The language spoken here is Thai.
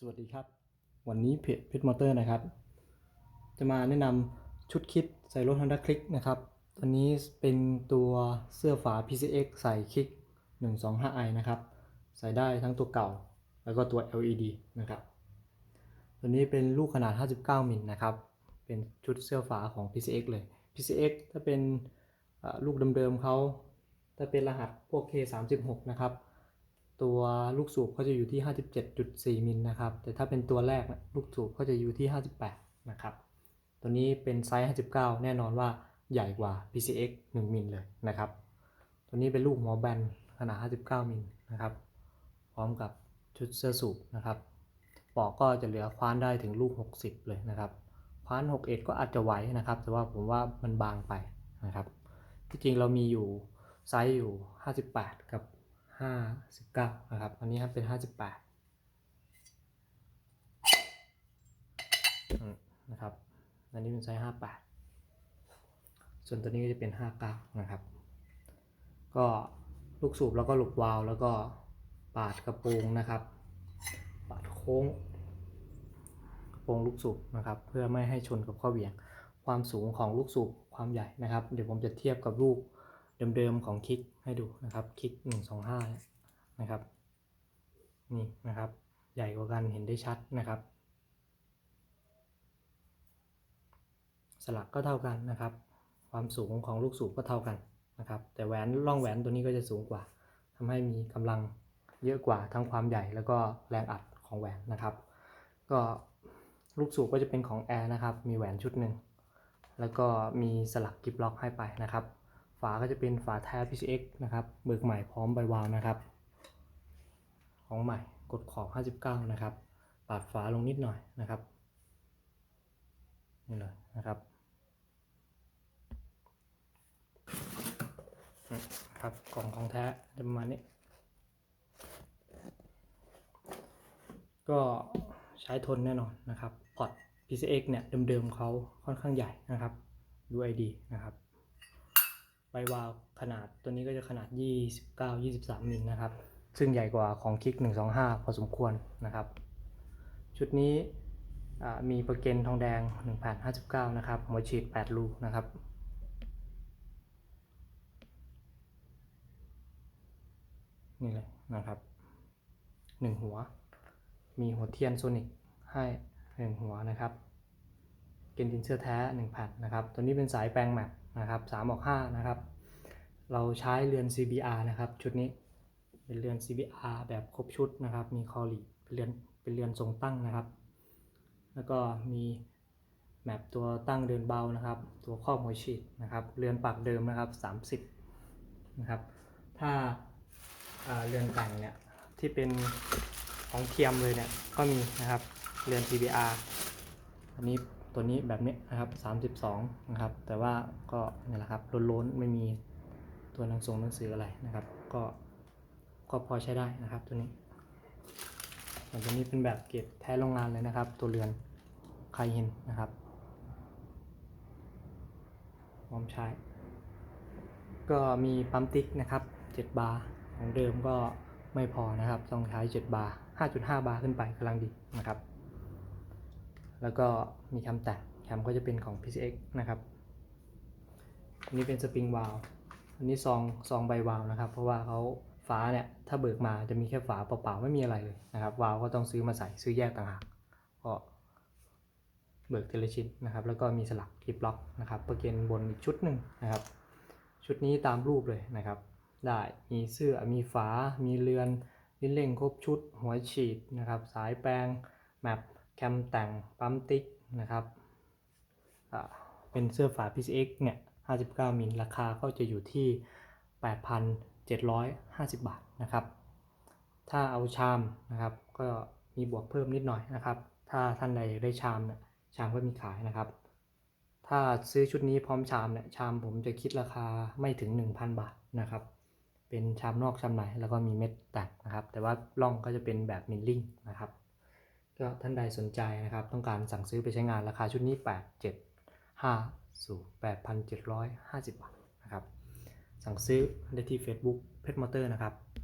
สวัสดีครับ วันนี้เพจเพชรมอเตอร์นะครับ จะมาแนะนำชุดคิดใส่รถ Honda Click นะครับตัวนี้เป็นตัวเสื้อฝา PCX ใส่คลิก 125i นะครับ ใส่ได้ทั้งตัวเก่า แล้วก็ตัว LED นะครับ ตัวนี้เป็นลูกขนาด 59 มิลนะครับ เป็นชุดเสื้อฝาของ PCX เลย PCX ถ้าเป็นลูกเดิมๆเขาถ้าเป็นรหัสพวก K36 นะครับ ตัวลูกสูบเขาจะอยู่ที่ 57.4 มิลนะครับ แต่ถ้าเป็นตัวแรกลูกสูบเขาจะอยู่ที่ 58 นะครับ ตัวนี้เป็นไซส์ 59 แน่นอนว่าใหญ่กว่า PCX 1 มิลเลยนะครับ ตัวนี้เป็นลูกหัวแบนขนาด 59 มิลนะครับ พร้อมกับชุดเสื้อสูบนะครับ ปอกก็จะเหลือคว้านได้ถึงลูก 60 เลยนะครับ คว้าน 61 ก็อาจจะไหวนะครับ แต่ว่าผมว่ามันบางไปนะครับ ที่จริงเรามีอยู่ไซส์อยู่ 58 กับ 59นะครับ อันนี้ครับเป็น58อืมนะครับ อันนี้เป็นไซส์58ส่วนตัวนี้ก็จะเป็น59นะครับ ก็ลูกสูบแล้วก็ลูกวาล์วแล้วก็ปาดกระโปรงนะครับ ปาดโค้งกระโปรงลูกสูบนะครับ เพื่อไม่ให้ชนกับข้อเหวี่ยง ความสูงของลูกสูบความใหญ่นะครับ เดี๋ยวผมจะเทียบกับลูก เดิมๆของคิกให้ดูนะครับคิก125 นะครับ นี่นะครับ ใหญ่กว่ากันเห็นได้ชัดนะครับ สลักก็เท่ากันนะครับ ความสูงของลูกสูบก็เท่ากันนะครับ แต่แหวนร่องแหวนตัวนี้ก็จะสูงกว่าทำให้มีกำลังเยอะกว่าทั้งความใหญ่แล้วก็แรงอัดของแหวนนะครับ ก็ลูกสูบก็จะเป็นของแอร์นะครับ มีแหวนชุดหนึ่งแล้วก็มีสลักกิบล็อกให้ไปนะครับ ฝาก็จะเป็นฝาแท้ PCX นะครับเบิกใหม่พร้อมใบวาวนะครับ ของใหม่กดขอบ 59 นะครับ ปาดฝาลงนิดหน่อยนะครับนี่เลยนะครับครับกล่องของแท้จะประมาณนี้ ก็ใช้ทนแน่นอนนะครับพอร์ต PCX เนี่ยเดิมๆเขาค่อนข้างใหญ่นะครับ UID นะครับ ใบวาวขนาดตัวนี้ก็จะขนาด 29 23 มิลนะครับ ซึ่งใหญ่กว่าของคลิก 125 พอสมควรนะครับ ชุดนี้มีประเกนทองแดง 1,059 นะครับ หัวฉีด 8 ลูกนะครับนี่เลยนะครับ1หัว มีหัวเทียนโซนิกให้1หัวนะครับ เกนดินเสื้อแท้1,000นะครับ ตัวนี้เป็นสายแปลงแมป นะครับ3ออก5นะครับ เราใช้เรือน CBR นะครับชุดนี้เป็นเรือน CBR แบบครบชุดนะครับ มีคอลีเป็นเรือนเป็นเรือนทรงตั้งนะครับ แล้วก็มีแมปตัวตั้งเดินเบานะครับ ตัวครอบหัวฉีดนะครับ เรือนปักเดิมนะครับ 30นะครับ ถ้าาเรือนแต่งเนี่ยที่เป็นของเทียมเลยเนี่ยก็มีนะครับ เรือน CBR อันนี้ ตัวนี้แบบนี้นะครับ 32 นะครับ แต่ว่าก็นี่แหละครับล้นๆไม่มีตัวหนังสงหนังสืออะไรนะครับ ก็ก็พอใช้ได้นะครับตัวนี้ส่วนตัวนี้เป็นแบบเกรดแท้โรงงานเลยนะครับ ตัวเรือนใครเห็นนะครับพร้อมใช้ ก็มีปั๊มติ๊กนะครับ 7 บาร์ของเดิมก็ไม่พอนะครับ ต้องใช้ 7 บาร์ 5.5 บาร์ขึ้นไปกำลังดีนะครับ แล้วก็มีแคมแตกแคมก็จะเป็นของ PCX นะครับอันนี้เป็นสปริงวาลอันนี้ซองซองใบวาลนะครับ เพราะว่าเขาฝาเนี่ยถ้าเบิกมาจะมีแค่ฝาเปล่าๆไม่มีอะไรเลยนะครับ วาลก็ต้องซื้อมาใส่ซื้อแยกต่างหากก็เบิกเทเลชิ้นนะครับ แล้วก็มีสลักคลิปล็อกนะครับประเกนบนอีกชุดหนึ่งนะครับ ชุดนี้ตามรูปเลยนะครับ ได้มีเสื้อมีฝา มีเรือนลิ้นเล่งครบชุดหัวฉีดนะครับ สายแปลงแมป แคมแต่งปั๊มติ๊กนะครับเป็นเสื้อฝา PCX เนี่ย 59 มิล ราคาก็จะอยู่ที่ 8,750 บาทนะครับ ถ้าเอาชามนะครับ ก็มีบวกเพิ่มนิดหน่อยนะครับ ถ้าท่านใดได้ชามเนี่ยชามก็มีขายนะครับ ถ้าซื้อชุดนี้พร้อมชามเนี่ย ชามผมจะคิดราคาไม่ถึง 1,000 บาทนะครับ เป็นชามนอกชามในแล้วก็มีเม็ดแตกนะครับ แต่ว่าล่องก็จะเป็นแบบมิลลิ่งนะครับ ก็ท่านใดสนใจนะครับ ต้องการสั่งซื้อไปใช้งานราคาชุดนี้ 8 7 5สู่8,750 บาทนะครับ สั่งซื้อได้ที่ Facebook เพชรมอเตอร์นะครับ